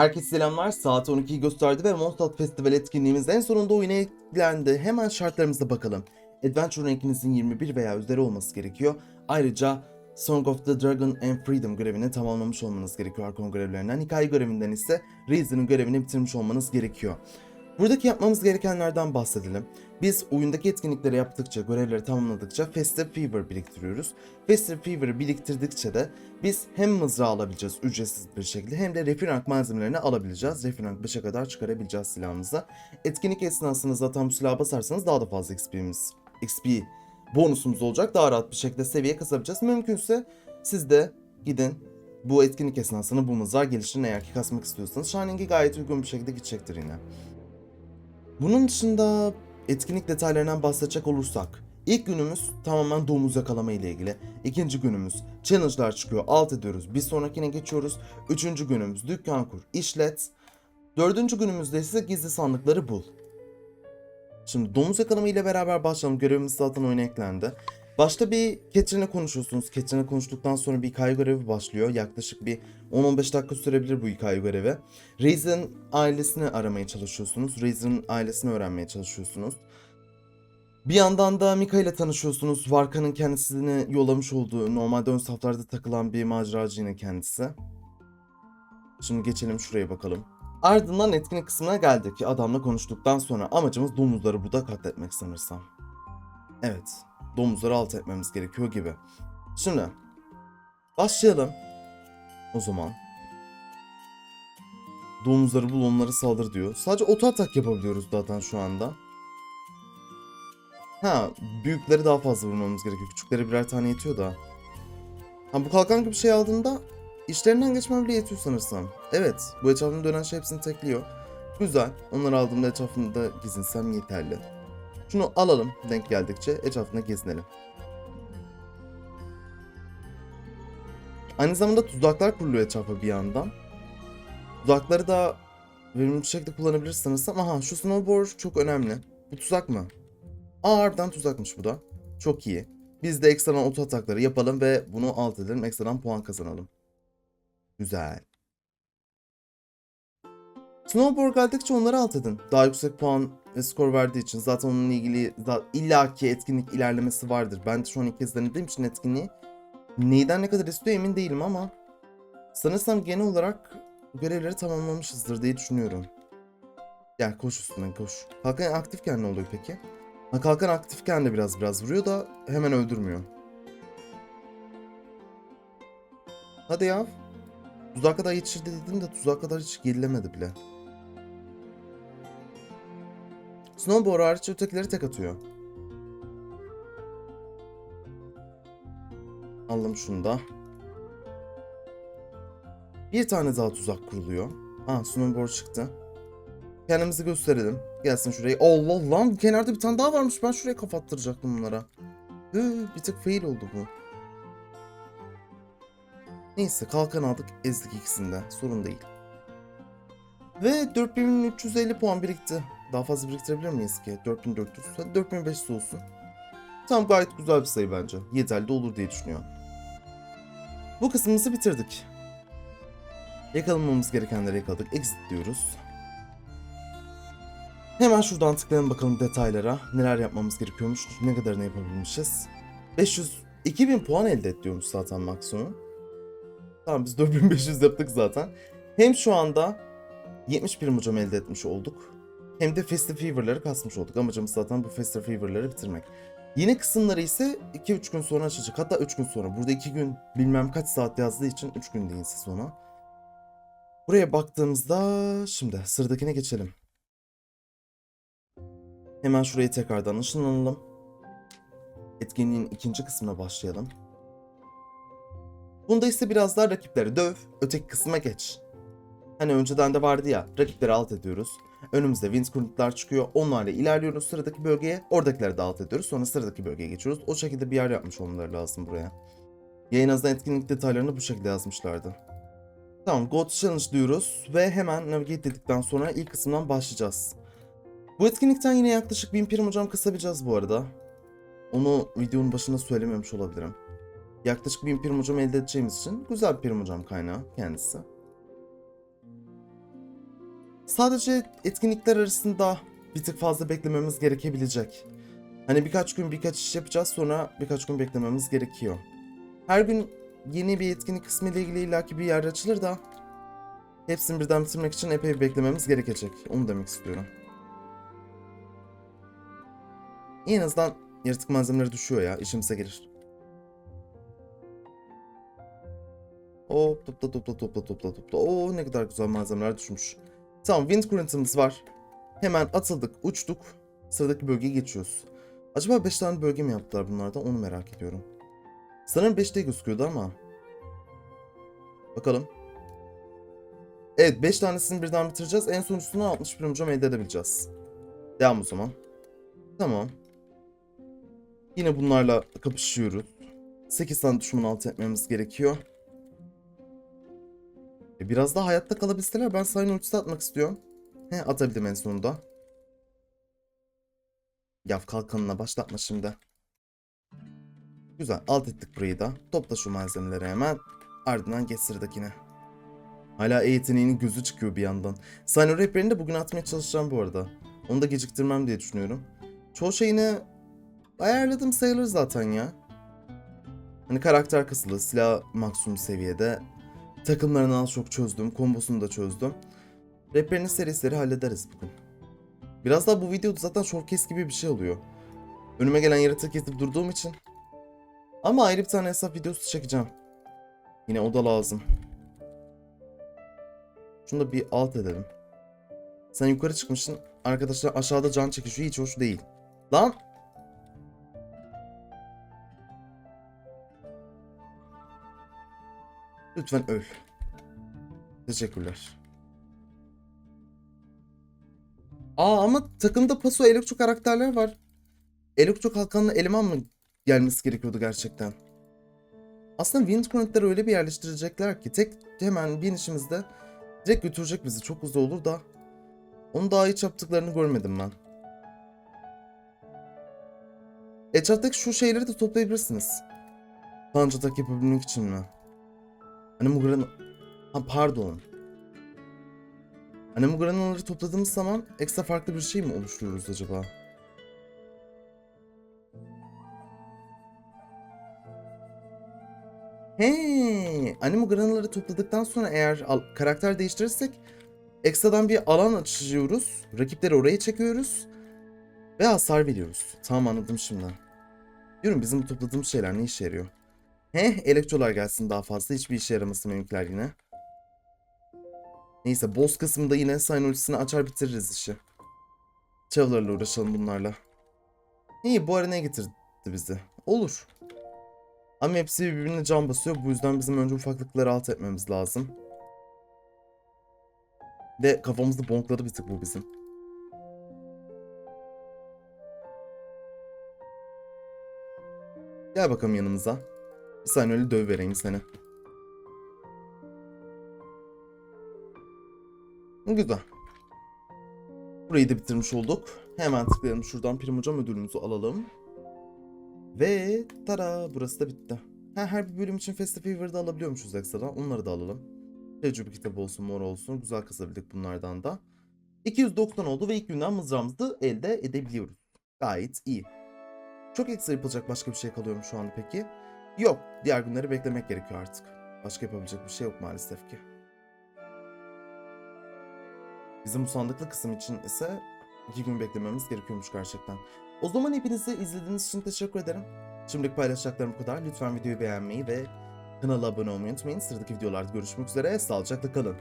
Herkese selamlar. Saat 12'yi gösterdi ve Mondstadt Festival etkinliğimiz en sonunda oyuna eklendi. Hemen şartlarımıza bakalım. Adventure rankinizin 21 veya üzeri olması gerekiyor. Ayrıca Song of the Dragon and Freedom görevini tamamlamış olmanız gerekiyor Arkon görevlerinden. Hikaye görevinden ise Reason'ın görevini bitirmiş olmanız gerekiyor. Buradaki yapmamız gerekenlerden bahsedelim. Biz oyundaki etkinlikleri yaptıkça, görevleri tamamladıkça Festive Fever biriktiriyoruz. Festive Fever'ı biriktirdikçe de biz hem mızrağı alabileceğiz ücretsiz bir şekilde hem de refinank malzemelerini alabileceğiz. Refinank 5'e kadar çıkarabileceğiz silahımıza. Etkinlik esnasında zaten bu silahı basarsanız daha da fazla XP'miz, XP bonusumuz olacak. Daha rahat bir şekilde seviye kasabileceğiz. Mümkünse siz de gidin bu etkinlik esnasında bu mızrağı geliştirin eğer ki kasmak istiyorsanız. Shining'i gayet uygun bir şekilde gidecektir yine. Bunun dışında etkinlik detaylarından bahsedecek olursak ilk günümüz tamamen domuz yakalama ile ilgili. İkinci günümüz challenge'lar çıkıyor, alt ediyoruz. Bir sonrakine geçiyoruz. Üçüncü günümüz dükkan kur, işlet. Dördüncü günümüzde ise gizli sandıkları bul. Şimdi domuz yakalama ile beraber başlayalım. Görevimiz zaten oyuna eklendi. Başta bir Catherine'le konuşuyorsunuz. Catherine'le konuştuktan sonra bir hikaye görevi başlıyor. Yaklaşık bir 10-15 dakika sürebilir bu hikaye görevi. Raisin ailesini aramaya çalışıyorsunuz. Raisin'in ailesini öğrenmeye çalışıyorsunuz. Bir yandan da Mika ile tanışıyorsunuz. Varka'nın kendisini yollamış olduğu normalde ön saflarda takılan bir maceracı yine kendisi. Şimdi geçelim şuraya bakalım. Ardından etkinlik kısmına geldik. Adamla konuştuktan sonra amacımız domuzları burada katletmek sanırsam. Evet, domuzları alt etmemiz gerekiyor gibi. Şimdi başlayalım. O zaman domuzları bul onları saldır diyor. Sadece oto atak yapabiliyoruz zaten şu anda. Ha, büyükleri daha fazla vurmamız gerekiyor. Küçükleri birer tane yetiyor da. Ha bu kalkan gibi şey aldığında işlerinden geçmem bile yetiyor sanırsam. Evet, bu etrafında dönen şey hepsini tekliyor. Güzel. Onları aldığımda etrafında gezinsem yeterli. Şunu alalım denk geldikçe etrafında gezinelim. Aynı zamanda tuzaklar kuruluyor etrafa bir yandan. Tuzakları da verimli bir şekilde kullanabilirsiniz. Aha şu snowboard çok önemli. Bu tuzak mı? Aa tuzakmış bu da. Çok iyi. Biz de ekstradan oto atakları yapalım ve bunu alt edelim. Ekstradan puan kazanalım. Güzel. Snowboard geldikçe onları alt edin. Daha yüksek puan skor verdiği için zaten onunla ilgili illaki etkinlik ilerlemesi vardır. Ben de şu an ilk kez denediğim için etkinliği neyden ne kadar istiyor emin değilim ama sanırsam genel olarak görevleri tamamlamışızdır diye düşünüyorum. Gel koş üstünden koş. Kalkan aktifken ne oluyor peki? Ha, kalkan aktifken de biraz biraz vuruyor da hemen öldürmüyor. Hadi ya. Tuzağa kadar yetişirdi dedim de tuzağa kadar hiç gerilemedi bile. Snowboard hariç ötekileri tek atıyor. Aldım şunu da. Bir tane daha tuzak kuruluyor. Aa snowboard çıktı. Kendimizi gösterelim. Gelsin şuraya. Allah lan kenarda bir tane daha varmış. Ben şuraya kapattıracaktım bunlara. Hı, bir tık fail oldu bu. Neyse kalkan aldık ezdik ikisini de. Sorun değil. Ve 4350 puan birikti. Daha fazla biriktirebilir miyiz ki? 4400. Hadi 4500 olsun. Tam gayet güzel bir sayı bence. Yeterli de olur diye düşünüyorum. Bu kısmımızı bitirdik. Yakalamamız gerekenleri yakaladık. Exit diyoruz. Hemen şuradan tıklayalım bakalım detaylara. Neler yapmamız gerekiyormuş, ne kadarını yapabilmişiz. 500, 2000 puan elde et diyormuş zaten maksimum. Tamam biz 4500 yaptık zaten. Hem şu anda 70 prim hocam elde etmiş olduk. Hem de Festive Fever'ları kasmış olduk. Amacımız zaten bu Festive Fever'ları bitirmek. Yeni kısımları ise 2-3 gün sonra açacak. Hatta 3 gün sonra. Burada 2 gün bilmem kaç saat yazdığı için 3 gün deyin siz ona. Buraya baktığımızda şimdi sıradakine geçelim. Hemen şurayı tekrardan ışınlanalım. Etkinliğin ikinci kısmına başlayalım. Bunda ise biraz daha rakipleri döv, öteki kısma geç. Hani önceden de vardı ya, rakipleri alt ediyoruz. Önümüzde Windscreen'lar çıkıyor, onlarla ilerliyoruz sıradaki bölgeye, oradakileri alt ediyoruz. Sonra sıradaki bölgeye geçiyoruz. O şekilde bir yer yapmış olmaları lazım buraya. Ya en azından etkinlik detaylarını bu şekilde yazmışlardı. Tamam, Go Challenge diyoruz ve hemen navigate dedikten sonra ilk kısımdan başlayacağız. Bu etkinlikten yine yaklaşık 1000 prim hocam kasabileceğiz bu arada. Onu videonun başında söylememiş olabilirim. Yaklaşık 1000 prim hocam elde edeceğimiz için güzel bir prim hocam kaynağı kendisi. Sadece etkinlikler arasında bir tık fazla beklememiz gerekebilecek. Hani birkaç gün birkaç iş yapacağız sonra birkaç gün beklememiz gerekiyor. Her gün yeni bir etkinlik kısmı ile ilgili illaki bir yer açılır da hepsini birden bitirmek için epey bir beklememiz gerekecek. Onu demek istiyorum. En azından yaratık malzemeleri düşüyor ya işimize gelir. Hop topla topla topla topla topla. Oo ne kadar güzel malzemeler düşmüş. Tamam wind current'ımız var. Hemen atıldık uçtuk. Sıradaki bölgeye geçiyoruz. Acaba 5 tane bölge mi yaptılar bunlardan onu merak ediyorum. Sanırım 5 diye gözüküyordu ama. Bakalım. Evet 5 tanesini birden bitireceğiz. En sonuncusunu 61 hocam elde edebileceğiz. Devam o zaman. Tamam. Yine bunlarla kapışıyoruz. 8 tane düşman alt etmemiz gerekiyor. E, biraz daha hayatta kalabilseler ben sayın ultisi atmak istiyorum. He atabildim en sonunda. Yav kalkanına başlatma şimdi. Güzel alt ettik burayı da. Topla şu malzemeleri hemen. Ardından geç sıradakine. Hala E gözü çıkıyor bir yandan. Sayın rehberini de bugün atmaya çalışacağım bu arada. Onu da geciktirmem diye düşünüyorum. Çoğu şeyini ayarladım sayılır zaten ya. Hani karakter kısılı, silah maksimum seviyede. Takımlarını az çok çözdüm, kombosunu da çözdüm. Rehberinin serisleri hallederiz bugün. Biraz daha bu videoda zaten showcase gibi bir şey oluyor. Önüme gelen yaratığı kesip durduğum için. Ama ayrı bir tane hesap videosu çekeceğim. Yine o da lazım. Şunu da bir alt edelim. Sen yukarı çıkmışsın. Arkadaşlar aşağıda can çekişiyor. Hiç hoş değil. Lan! Lütfen öl. Teşekkürler. Aa ama takımda paso elektro karakterler var. Elektro kalkanlı eleman mı gelmesi gerekiyordu gerçekten? Aslında Wind Current'ları öyle bir yerleştirecekler ki tek hemen bir işimizde direkt götürecek bizi. Çok hızlı olur da onu daha hiç yaptıklarını görmedim ben. Etraftaki şu şeyleri de toplayabilirsiniz. Punch atak yapabilmek için mi? Hani Mugra'nın... Ha pardon. Hani Mugra'nınları topladığımız zaman ekstra farklı bir şey mi oluşturuyoruz acaba? He, animo granaları topladıktan sonra eğer karakter değiştirirsek ekstradan bir alan açıyoruz. Rakipleri oraya çekiyoruz. Ve hasar veriyoruz. Tamam anladım şimdi. Diyorum bizim topladığımız şeyler ne işe yarıyor? Heh elektrolar gelsin daha fazla. Hiçbir işe yaramasın benimkiler yine. Neyse boss kısmında yine Sign açar bitiririz işi. Traveler'la uğraşalım bunlarla. İyi bu arenaya getirdi bizi. Olur. Ama hepsi birbirine can basıyor. Bu yüzden bizim önce ufaklıkları alt etmemiz lazım. Ve kafamızda bonkladı bir tık bu bizim. Gel bakalım yanımıza. Bir saniye öyle döv vereyim seni. Güzel. Burayı da bitirmiş olduk. Hemen tıklayalım şuradan prim hocam ödülümüzü alalım. Ve tara burası da bitti. Ha, her bir bölüm için Festa Fever'da alabiliyormuşuz ekstradan. Onları da alalım. Tecrübe kitabı olsun, mor olsun. Güzel kasabildik bunlardan da. 290 oldu ve ilk günden mızrağımızı da elde edebiliyoruz. Gayet iyi. Çok ekstra yapılacak başka bir şey kalıyor mu şu anda peki? Yok. Diğer günleri beklemek gerekiyor artık. Başka yapabilecek bir şey yok maalesef ki. Bizim bu sandıklı kısım için ise iki gün beklememiz gerekiyormuş gerçekten. O zaman hepinize izlediğiniz için teşekkür ederim. Şimdilik paylaşacaklarım bu kadar. Lütfen videoyu beğenmeyi ve kanala abone olmayı unutmayın. Sıradaki videolarda görüşmek üzere. Sağlıcakla kalın.